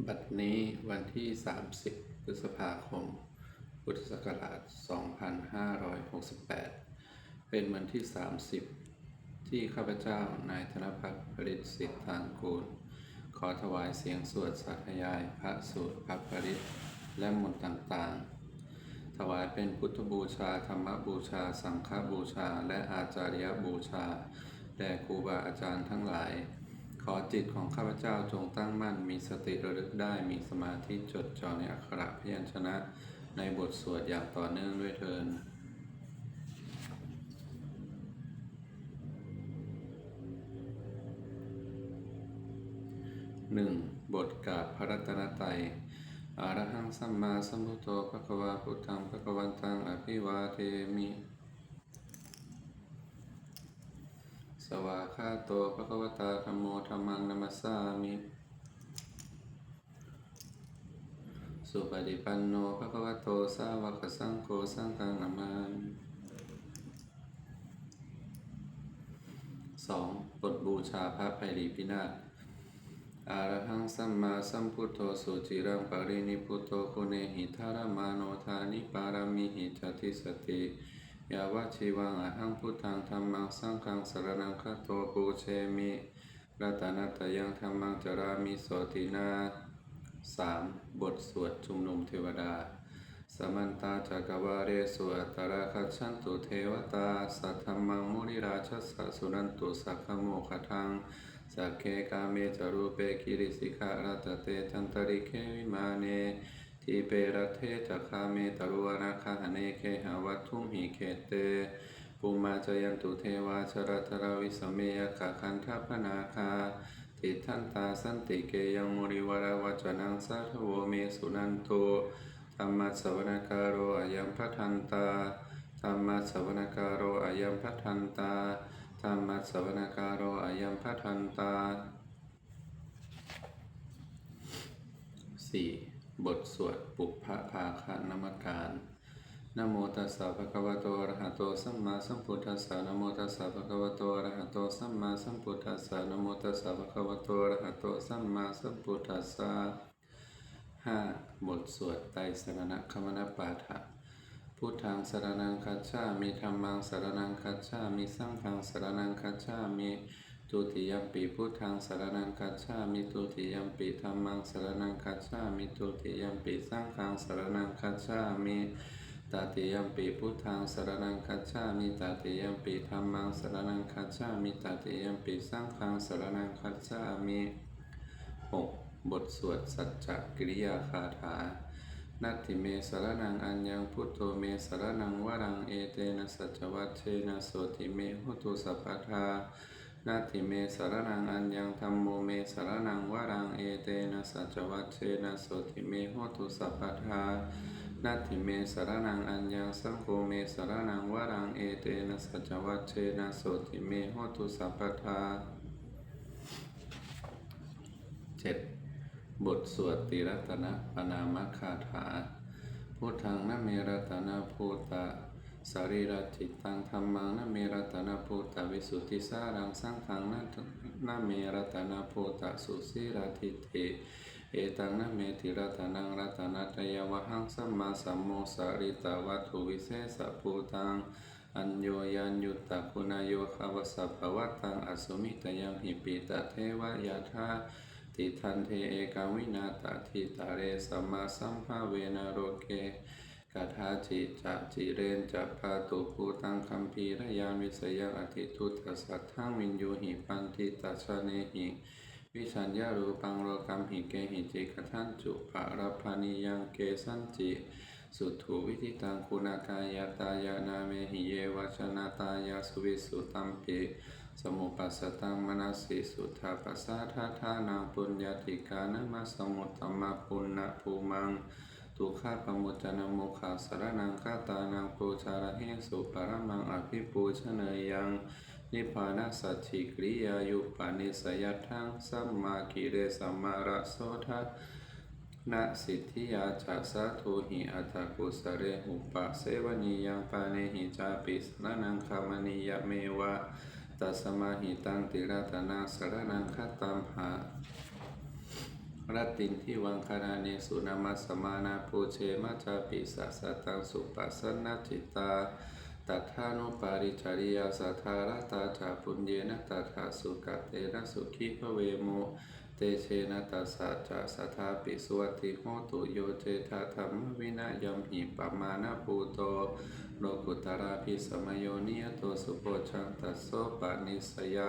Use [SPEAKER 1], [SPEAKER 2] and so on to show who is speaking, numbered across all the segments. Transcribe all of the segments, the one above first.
[SPEAKER 1] บัดนี้วันที่ 30 พฤษภาคม พุทธศักราช 2568 เป็นวันที่ 30 ที่ข้าพเจ้า นายธนพัฒน์ผลิตสิทธางกูล ขอถวายเสียงสวดสาธยาย พระสูตรพระปริตและมนต์ต่างๆ ถวายเป็นพุทธบูชา ธรรมบูชา สังฆบูชา และอาจาริยบูชา แด่ครูบาอาจารย์ทั้งหลาย ขอจิตของข้าพเจ้าจงตั้งมั่น มีสติระลึกได้ มีสมาธิจดจ่อในอักขระพยัญชนะ ในบทสวดอย่างต่อเนื่องด้วยเทินหนึ่งบทกาบพระรัตนตรัยอารหังสัมมาสัมพุทโธภควาพุทธังภควันตังอภิวาเทมิ ส วาคาโตภควตาธรรมโมธรรมังนัมัสสามิสุปฏิปันโนภควโตสาวกสังโฆสังฆังนามามิสองบทบูชาพระไพรีพินาศอารหังสัมมาสัมพุทโธสุจิรังปรินิพุตโตโคเนหิทารมาโนธานิปารามิหิจติสติ ยาวะชีวังอหังพุทธังธรรมังสังฆังสารนังคโตปูเชมิรัตนัตยังธรรมังจรามิโสตินาสามบทสวดชุมนุมเทวดา สมันตาจักวาเรสุอัตราคัจฉันตุเทวตา สัทธมมังมุนิราชสสสุนันตุสักขโมคทังสักเคกาเมจารูเปกิริสิขารัตเตทันตริเควิมาเน ทีเปรตเทจักขาเมตรุวนาคาหเนเคหาวัตถุมหิเคเตปุมาจยันตุเทวาชรัตราวิสเมยขะคันทัพนาคาติทันตาสันติเกยังมุริวราวัจนังสัทโวเมสุนันโตธรรมะสวนการโรอายัมพัทันตาธรรมะสวนการโรอายัมพัทันตาธรรมะสวนการโรอายัมพัทันตาสี่ บทสวดปุพพภาคานมการนโมตัสสะภะคะวะโตอะระหะโตสัมมาสัมพุทธัสสะนโมตัสสะภะคะวะโตอะระหะโตสัมมาสัมพุทธัสสะนโมตัสสะภะคะวะโตอะระหะโตสัมมาสัมพุทธัสสะห้าบทสวดไตรสรณคมนปาฐะพุทธังสรนังคัจฉามิธัมมังสรนังคัจฉามิสังฆังสรนังคัจฉามิ ทุติยมปีพุทธังสรนังคัจฉามิทุติยมปีธรรมังสรนังคัจฉามิทุติยมปีสังฆังสรนังคัจฉามิตติยมปีพุทธังสรนังคัจฉามิตติยมปีธรรมังสรนังคัจฉามิตติยมปีสังฆังสรนังคัจฉามิหกบทสวดสัจจกิริยาคาถานัตถิเมสรนังอัญญังพุทโธเมสรนังวรังเอเตนะสัจวัตเชนะโสติเมหุตุสัพพทา นาทิเมสรนังอัญญังธรรมโมเมสรนังวรังเอเตนะสัจวัตเชนะโสติเมโหตุสัพพทานาทิเมสรนังอัญญังสังโฆเมสรนังวรังเอเตนะสัจวัตเชนะโสติเมโหตุสัพพทาเจ็ดบทสวดติรัตนปนามคาถา พุทธังนเมรัตนาภูตะ สรีรจิตตังธรรมังนะเมรัตนาภูตะวิสุทธิสารังสังฆังนะนะเมรัตนาภูตะสุสีรทิฏฐิเอตังนะเมติรัตนังรัตนัตยวหังสัมมาสัมโมสาริตาวัตถุวิเศษภูตังอัญโยยัญยุตตะคุณโยคาวสัพพวัตตังอสุมิตยังหิปิตะเทวายาธาติทันเทเอกาวินาตทิตาเรสัมมาสัมภาเวนโรเก กาธาจิจะจิเรนจะพาตุภูตังคัมภีรยานวิสยังอธิทุตัสัทธังวินยูหิปันติตัชเนหิวิชัญญารูปังโรกัมหิเกหิจิกทันจุปะรพานิยังเกสันจิสุถูวิธิตังคุณากายตายานาเมหิเยวัชนาตายาสุวิสุตัมปิสมุปัสสตังมนัสสิสุทธาปัสสะทาทานังปุญญาติกานะมาสมุตตมะปุณณภูมัง ทุกขาปมุจนะโมขาสารนังคาตานังปูชาระเหสุปรมังอภิปูชเนยยังนิพพานัสสัจฉิกริยายุปานิสยทังสัมมากิเลสัมมาระโสทัสนะสิทธิยาจัสสะโทหิอัตกุสเรหุปะเสวนียังปาเนหิจาปิสรนังคามณียเมวะตัสมาหิตังติรัตนาสรนังคตตัมหา รัตตินที่วังคานาเนสุนามัสมานาปูเชมาจาปิสัสสตังสุปัสสนจิตตาตัทธานุปาริจาริยาสัทธารตาจาปุญเยนะตัทธาสุกเตนะสุขีพเวโมเตเชนะตัสสะจะสัทธาปิสวัติโหตุโยเจธาธรรมวินัยมหิปมานาปูโตโลกุตราภิสมโยนิยโตสุโปชังตัสโสปานิสยา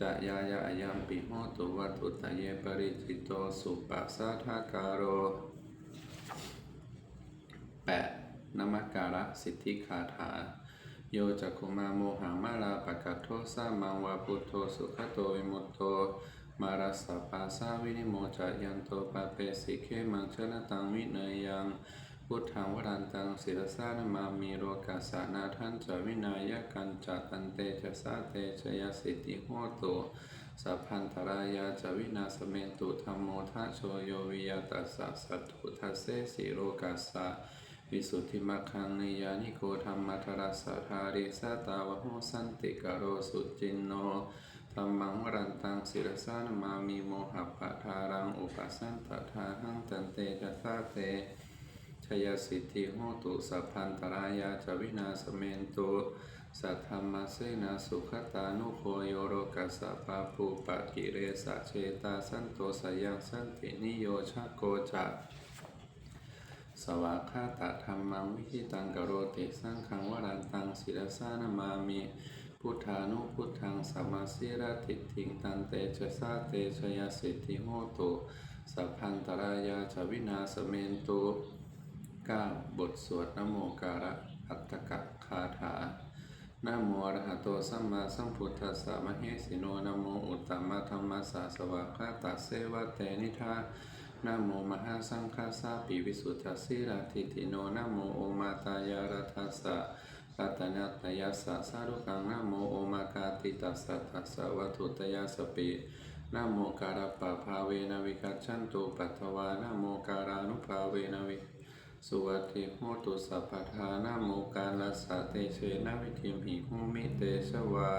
[SPEAKER 1] จะยายายัมปิโหตุวัตุตเยปริจิตโตสุปัสสะทาการโร 8. นมักการะสิทธิคาถา โยจักขุมาโมหามาลาปะกัตโทสามังวาพุทโธสุขโตวิมุตโตมารัสสะปาสาวินิโมจายันโตปะเปสิเคมังชนะตังวิเนยัง พุทธังวรันตังศิรสานมามีโรกัสสานาทันจะวินายกันจัตันเตจะสาเตชยสิทธิโหตุสัพพันธรายาจะวินาสเมตุธรรมโมทัชโชโยวิยตัสสะสัตถุทัสเสสิโรกัสสะวิสุทธิมัคคังนิยานิโกธรรมัทรัสสะทาริสตาวโหสันติกโรสุจินโนธรรมังวรันตังศิรสานมามีโมหะปะทารังอุปสันตทาหังตันเตจะสาเต ชยสิทธิโหตุสัพพันตรายาจวินาสเมนตุสัทธรรมเสนาสุขตานุโคโยโรกัสสะปาปูปะกิเรสะเชตาสันโตสยังสันตินิโยชะโกจะสวากขาตธรรมังวิหิตังกโรติสังขังวรันตังศิรสานามามิพุทธานุพุทธังสัมมาสิรติทิงตันเตชะสาเตชยสิทธิโหตุสัพพันตรายาจวินาสเมนตุ 9. บทสวดนโมการะอัตตกะคาถานะโมอรหะโตสัมมาสัมพุทธัสสะมะเหสิโนนะโมอุตตมะธรรมสสะสวากขาตะเสวะเตนิทานะโมมหาสังฆาสาปิวิสุทธัสสิราทิติโนนะโมโอมาตายารัทัสสะรัตนัตยัสสะสารุกังนะโมโอมากาติตัสสะตัสสะวัตุตยาสปินะโมการะปะภาเวนะวิกัจฉันตุปัตวานะโมการานุภาเวนะวิ สุวัติโหตุสัพพทานาโมกาลัสสะเตเชนะวิธิมหิโหมิเตชวา